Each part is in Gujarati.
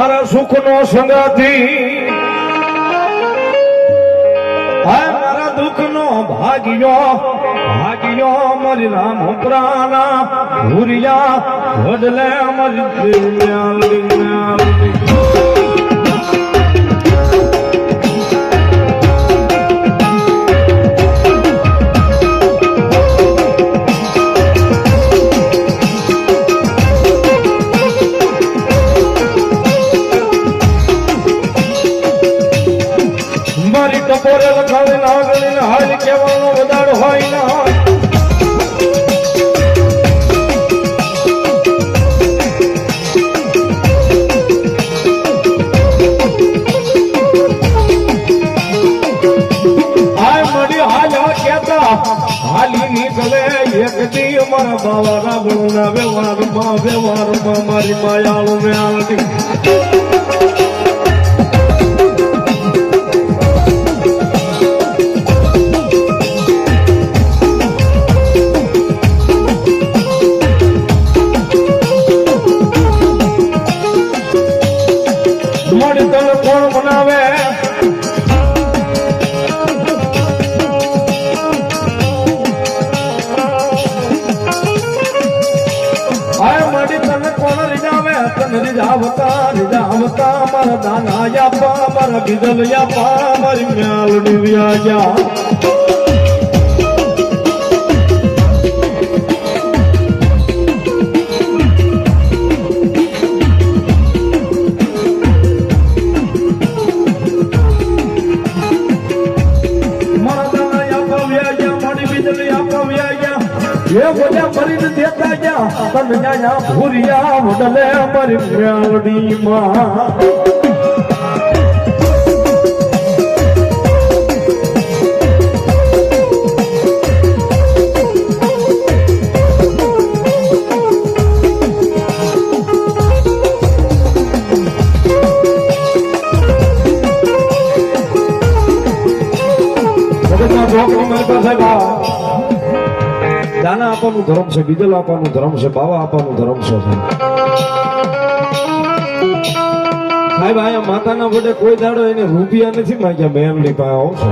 મારા સુખ નો સંગાથી મારા દુઃખ નો ભાગ્યો ભાગ્યો મરી રામ પ્રાણા ભૂરિયા બદલે મારી મારી ટપોરે ને હાલ કેવાનો વધારો હોય ના હાય. મારા બાવા રાગણું ના વ્યવહારમાં વ્યવહારમાં મારી માયાળું મેળવી ગયા તને ન્યાયા ભૂરિયા વડલે મારી મ્યાલડી માં આપવાનું ધર્મ છે, બીજલ આપવાનું ધર્મ છે, બાવા આપવાનું ધર્મ છે સાહેબ. અહીંયા માતાના વડે કોઈ દાડો એને રૂપિયા નથી માંગ્યા એમની પાસે આવશે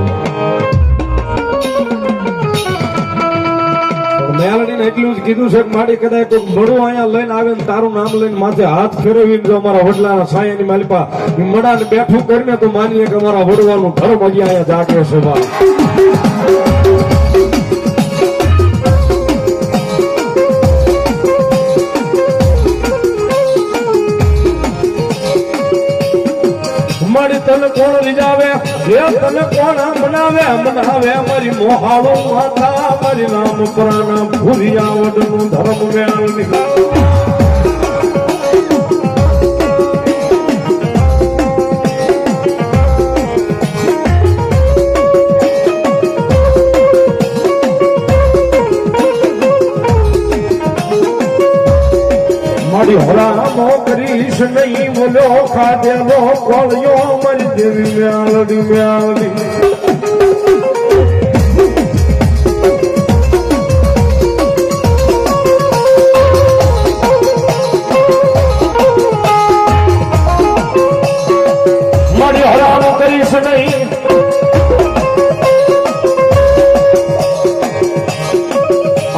મેલડીને એટલું જ કીધું છે કે મારી કદાચ કોઈ મળું અહીંયા લઈને આવે ને તારું નામ લઈને માથે હાથ ફેરવીને જો અમારા વડલાના સાયાની માલિપા મડાને બેઠું કરીને તો માનીએ કે અમારા વડવાનું ધર્મ હજી અહીંયા જાગે છે કોણ રીજાવે? એ તને કોણ બનાવે? બનાવે મારી મોહાળો માથા મારી નામ પ્રાણ ભૂરિયા વડનું ધર્મ વેણ મારી હરામો કરીશ નહીં, બોલ્યો, ખાધેલો કોળિયો દેવી મ્યાલડી મ્યાલડી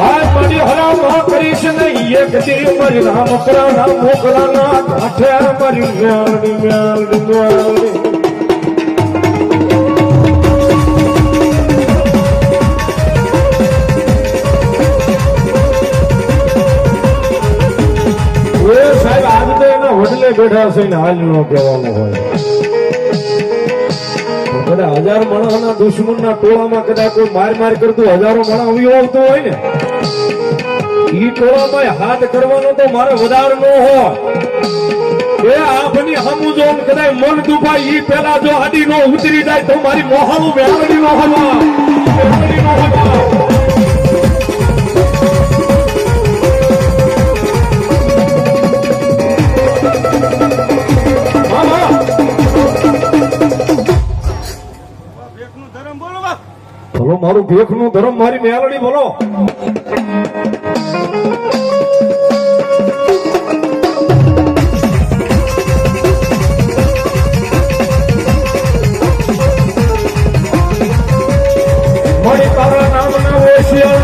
આજ મારી દી મારી રામ પ્રાણા મોકલાના કાંઠે મારી મ્યાલડી મ્યાલડી મ્યાલડી સાહેબ, આજ તો એના વડલે બેઠા છે ને હાલ નો કહેવાનું હોય. બધા હજાર માણસના દુશ્મનના ટોળામાં કદાચ કોઈ માર માર કરતું હજારો માણસ આવ્યો આવતો હોય ને, ઈ ટોળામાં હાથ કરવાનો તો મારે વધાર ન હોય. એ આપની હમુ જો કદાચ મન દુભાય, ઈ પેલા જો હાડી નો ઉતરી જાય તો મારી મોહાવું વેવડી નો હવા. વેવડી નો હવા. ભલો મારું ભેખનું ધર્મ મારી મેલડી બોલો મળી તારા નામ ના ઓશિયા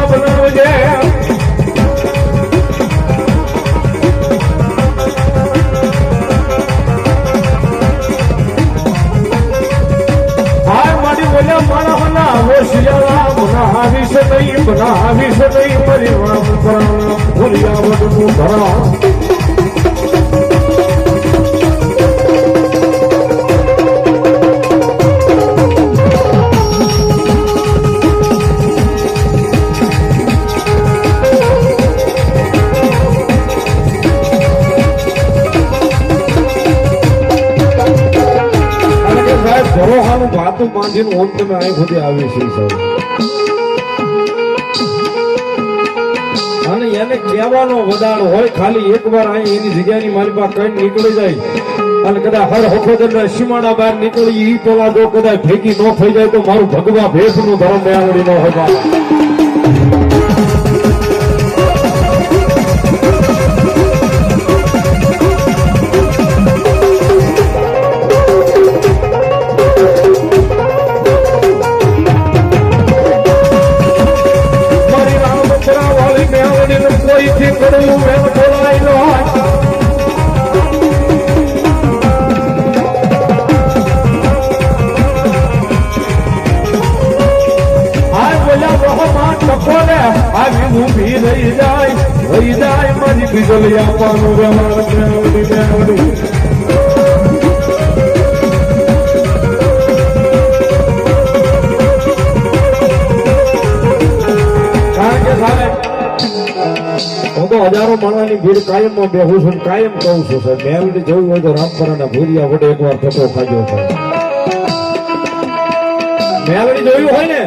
ભરોહાનું ભાતું બાંધીને ઓમ તમે અહીં સુધી આવી છે સાહેબ અને એને કહેવાનો વદાળ હોય, ખાલી એકવાર અહીં એની જગ્યાની મારી પાસે કઈ નીકળી જાય અને કદાચ હર હકોદર સીમાડા બહાર નીકળી એ પેલા જો કદાચ ભેગી ન થઈ જાય તો મારું ભગવા ભેસનું ધર્મ મેળવી ન હોય કોઈથી કરવું એમ બોલાય ન આવી ઊભી રહી જાય રહી જાય મારી બીજલી આપવાનું વ્યવહાર માણસની કાયમમાં બેહું છું કાયમ કહું છું, સાહેબ. મેલડી જવું હોય તો રામપરાના ભૂરિયા વડે એકવાર થતો ખાજો, સાહેબ. મેલડી જોયું હોય ને,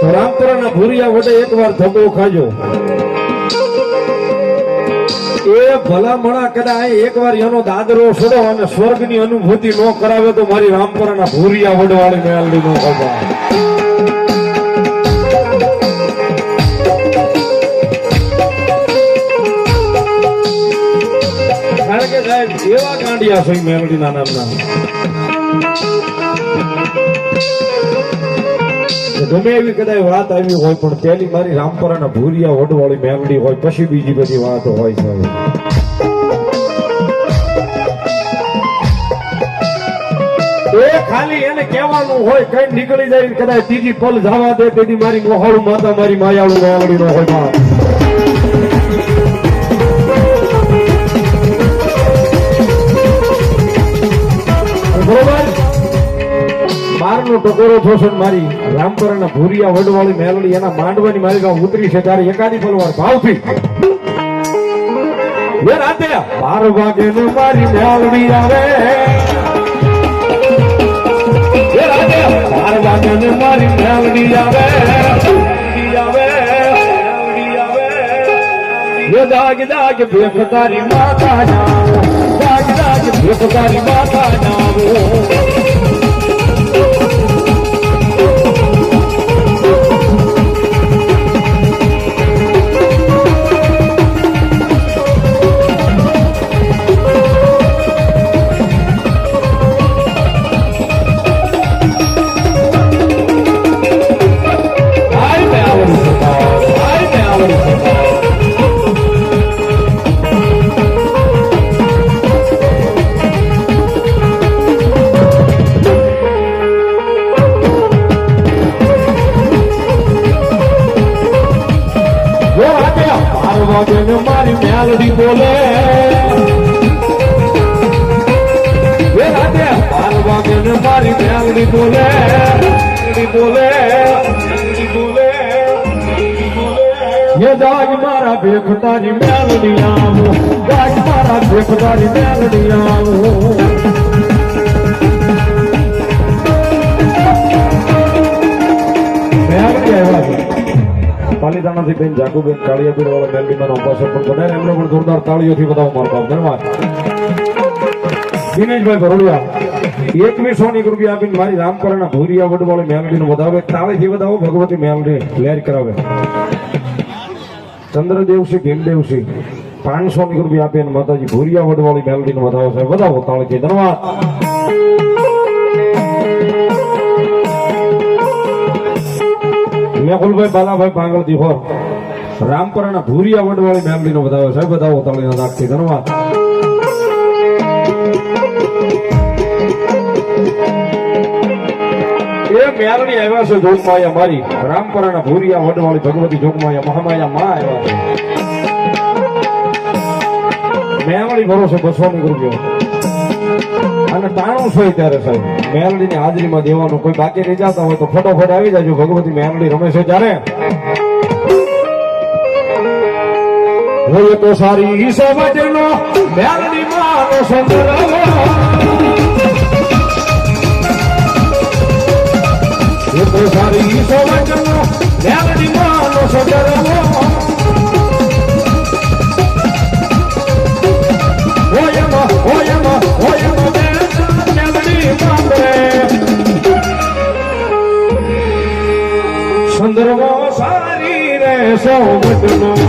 તો રામપરાના ભૂરિયા વડે એકવાર ધક્કો ખાજો. એ ભલામણા કદાચ એકવાર એનો દાદરો છોડો અને સ્વર્ગની અનુભૂતિ ન કરાવે તો મારી રામપરાના ભૂરિયા વડવાળી મેલડી નો ખબર એવા સિંહ છે મેલડીના નામના ગમે એવી કદાચ વાત આવી હોય, પણ પેલી મારી રામપરાના ભૂરિયા વડવાળી મેલડી હોય, પછી બીજી બધી વાતો હોય એ ખાલી એને કહેવાનું હોય, કઈ નીકળી જાય કદાચ ત્રીજી પલ જવા દે, તેથી મારી મોહળું માતા, મારી માયાળું મેલડી નો હોય બરોબર? બારનો ટકોરો ને મારી. રામપરાના ભૂરિયા વડવાળી મેલડી એના માંડવાની મારી ઉતરી છે ત્યારે એકાદી પલવાર ભાવથી. એ રાતે બાર વાગે મારી મેલડી આવે. એ આવે. એ દાગ દાગ બેફતારી માતા દાગ દાગ બેફતારી મેલડી બોલે. રાતે બાર વાગે ને મારી મેલડી બોલે. બોલે બોલે દાગ મારા ભેખ તારી મેલડી આવો. દાગ મારા ભેખ તારી મેલડી આવો. પાલીતાણાથી બેન જાકુબેન કાળિયાપીર વાળા મેલડીમાં ઉપાસક પણ બધાને એમને પણ જોરદાર તાળીઓથી બધા મારો બાપ. ધન્યવાદ. દિનેશભાઈ ભરોડિયા એકવીસો ની રૂપિયા આપીને મારી રામપરાના ભૂરિયા વડવાળી મેલડી નું વધાવે. તાળીથી વધાવો, ભગવતી મેલડી લેર કરાવે. ચંદ્રદેવસિંહ, ભીમદેવસિંહ પાંચસો ની રૂપિયા આપીને માતાજી ભૂરિયા વડવાળી મેલડી નું વધાવો છે વધાવો તાળીથી. ધન્યવાદ. મેહુલભાઈ બાલાભાઈ પાંગળ દિહોર રામપરાના ભૂરિયા વડવાળી મેમડી નો વધાવો છે. બધાઓ તાળીના નાખથી ધન્યવાદ. એ મેલડી આવ્યા છે જોગમાયા મારી. રામપરાના ભૂરિયા વડવાળી ભગવતી જોગમાયા મહામાયા માં આવ્યા મેલડી ભરોસે બસવાનું રૂપિયો અને ટાણું છે ત્યારે સાહેબ મેલડી ની હાજરીમાં દેવાનું કોઈ બાકી રહી જતા હોય તો ફટોફટ આવી જાજો. ભગવતી મેલડી રમે છે ત્યારે હોય તો સારી સમજનો મેલડી માનો તો સારી સમજનો મેલડી માનો સંદર્ભ સારી રે સૌમટનો સિહોર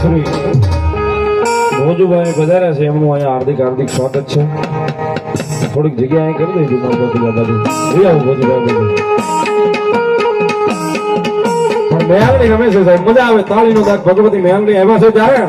શ્રી ભોજુભાઈ પધાર્યા છે, એમનું અહીંયા હાર્દિક હાર્દિક સ્વાગત છે. થોડીક જગ્યા કરી દેજો, મારા બાજુ બાજુ. ભોજુભાઈ પણ છે સાહેબ, મજા આવે, તાળીનો દાખ ભગવતી મેલડી આવ્યા છે? ત્યારે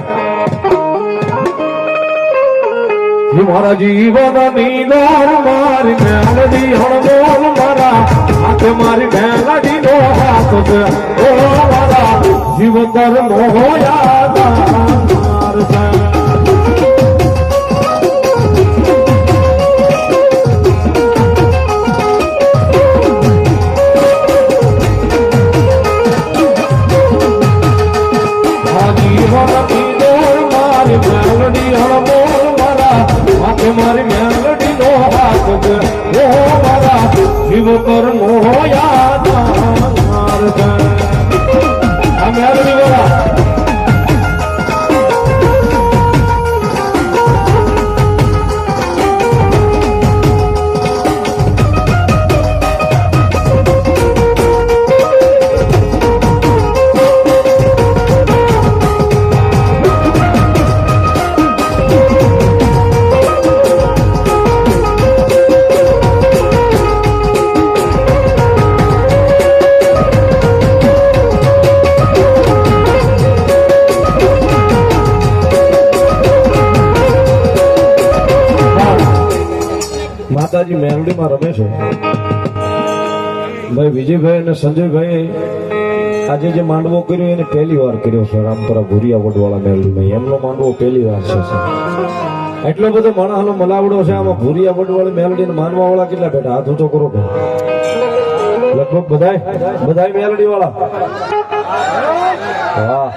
મારા જીવન નીલોર મારી મેલડી હળમોલ મારા. હાથ મારી મેલડી નો હાથ ઓ મારા જીવતર મોહ યાદ ભાઈ, વિજયભાઈ અને સંજયભાઈ, આજે જે માંડવો કર્યો એને પહેલી વાર કર્યો છે, રામપરા ભુરિયા વડવાળા મેલડીમાં એમનો માંડવો પહેલી વાર છે એટલો બધો માણસનો મલાવડો છે, આમાં ભુરિયા વડવાળી મેલડીને માનવા વાળા કેટલા બેઠા? હાથ ઊંચો કરો લગભગ બધાય બધાય મેલડી વાળા હા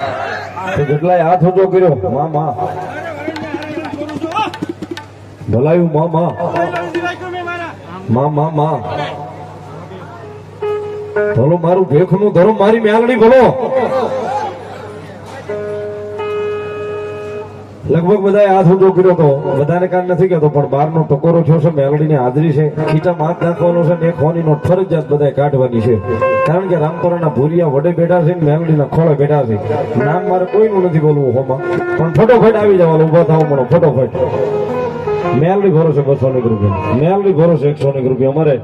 જેટલાય હાથ ઊંચો કર્યો, મા મા. ભલાયું, મા મા. મા મા, માં. ભલો મારું ભેખનું ધર્મ મારી મેલડી ભલો લગભગ બધાએ હાથ ઊંચો કર્યો હતો બધાને કાન નથી કહેતો, પણ બારનો ટકોરો થયો છે મેલડીની હાજરી છે. ખીચા હાથ નાખવાનો છે ને હોનીનો ફરજિયાત બધાએ કાઢવાની છે. કારણ કે રામપરાના ભૂરિયા વડે બેઠા છે ને મેલડીના ખોળે બેઠા છે. નામ મારે કોઈનું નથી બોલવું હોમાં. પણ ફટોફટ આવી જવાનું ઊભા થાવ મને, ફટોફટ. મેલડી છે બસો ની રૂપિયા. મેલડી છે એકસો ની રૂપિયા. અમારે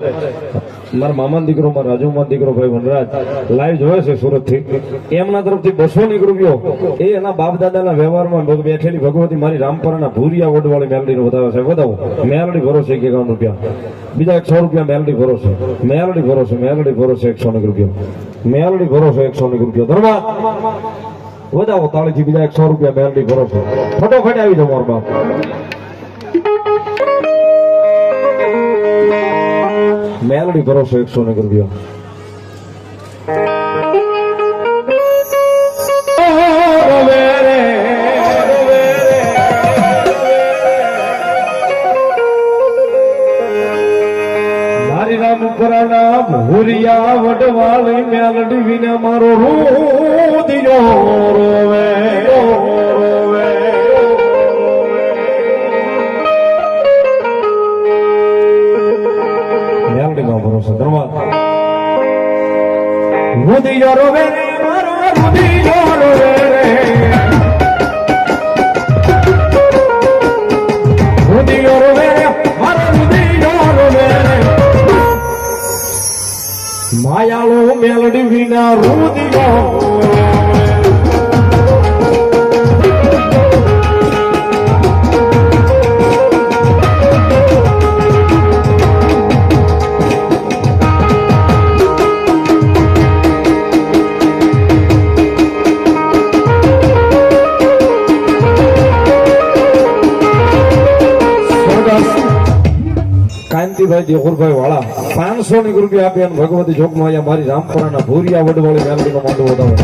મારા મામા દીકરો, મારા રાજુમાન દીકરો, ભાઈ વનરાજ લાઈવ જોવે છે સુરતથી એમના તરફથી બસો ની રૂપિયો. એ એના બાપ દાદાના વ્યવહારમાં બેઠેલી ભગવતી મારી રામપરાના ભૂરિયા વડવાળી મેલડી નો વધારે છે. વધાવો. મેલડી ભરોસે છે એકાવન રૂપિયા. બીજા એકસો રૂપિયા મેલડી ભરોસે. મેલડી ભરોસે મેલડી ભરોસે એકસો ની રૂપિયા. મેલડી ભરોસે એકસો ની રૂપિયા. ધર્મા! વધાવો તાળીથી બીજા એકસો રૂપિયા મેલડી ભરોસે. ફટોફટ આવી જાઓ મારો બાપ. મેલડી કરો છો એકસો ને ગરબીઓ રામ ઉપરા મેલડી વિના મારો રૂ દિયો માયાળો મેલડી વિના રૂદિયો કાંતિભાઈ દેખુરભાઈ વાળા. પાંચસો ની રૂપિયા આપી અને ભગવતી ચોકમાં અહીંયા મારી રામપુરાના ભૂરિયા વડવાળી મેલડીનો માંડવો વધારો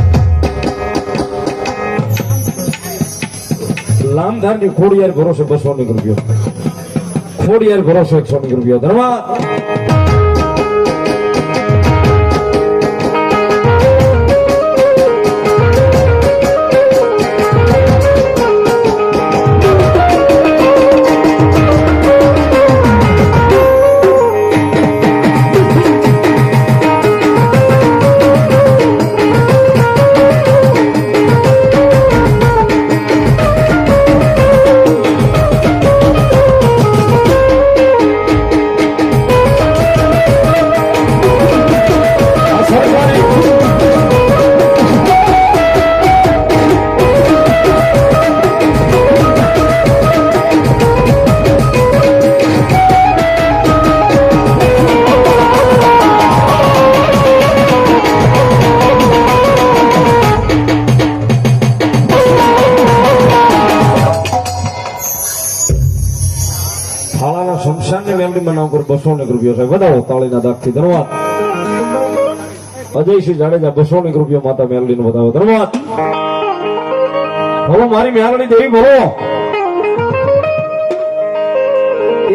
લામધારની ખોડિયાર ભરોસે બસો ની રૂપિયો ખોડિયાર ભરોસે એકસો ની રૂપિયો ધન્યવાદ. રૂપિયો છે. વધાવો, તાળીના દાખથી ધન્યવાદ અજયસિંહ જાડેજા બસો ની રૂપિયો માતા મેલડી નો બતાવો ધન્યવાદ. હવે મારી મેલડી દેવી, બોલો.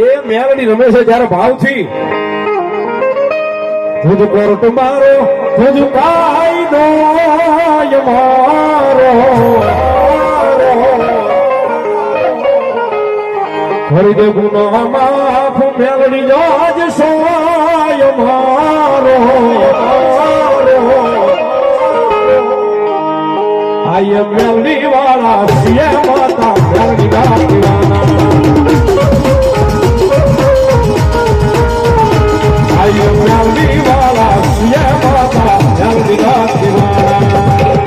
એ મેલડી રમે છે જયારે ભાવથી. તુજ કોર્ટ મારો તુજ કાયદો મારો. હરી દે મેલડી જાજ સોય મારો આય મેલડી વાળા સિય માતા, મેલડી ગાતીવાના આય મેલડી વાળા સિય માતા, મેલડી ગાતીવાના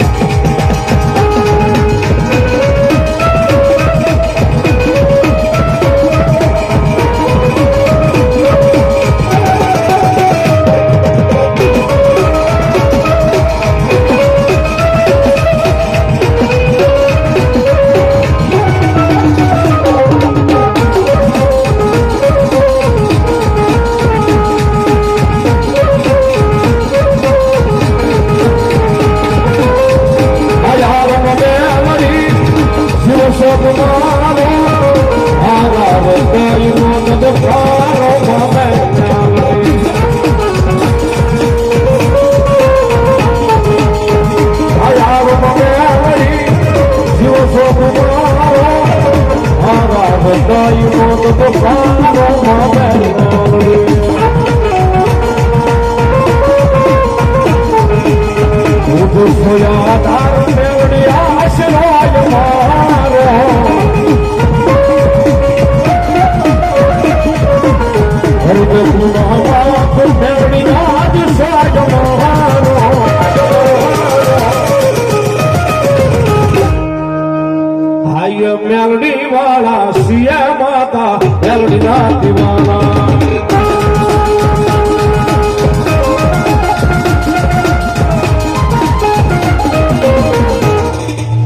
હાય મેલડી વાળા સિયા માતા, મેલડી નાતી વાળા.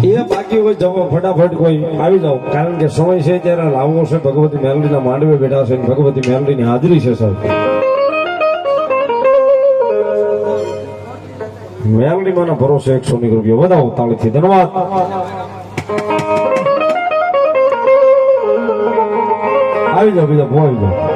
એ બાકી હોય જવો ફટાફટ કોઈ આવી જાવ કારણ કે સમય છે ત્યારે લાવવો છે. ભગવતી મેલડીના માંડવે બેઠા છે ભગવતી મેલડીની હાજરી છે સર. મેલડી માના ભરોસે એકસો ની રૂપિયા. વધાવો, તાળીથી. ધન્યવાદ. આવી જાઓ બીજા ભો આવી જાઓ.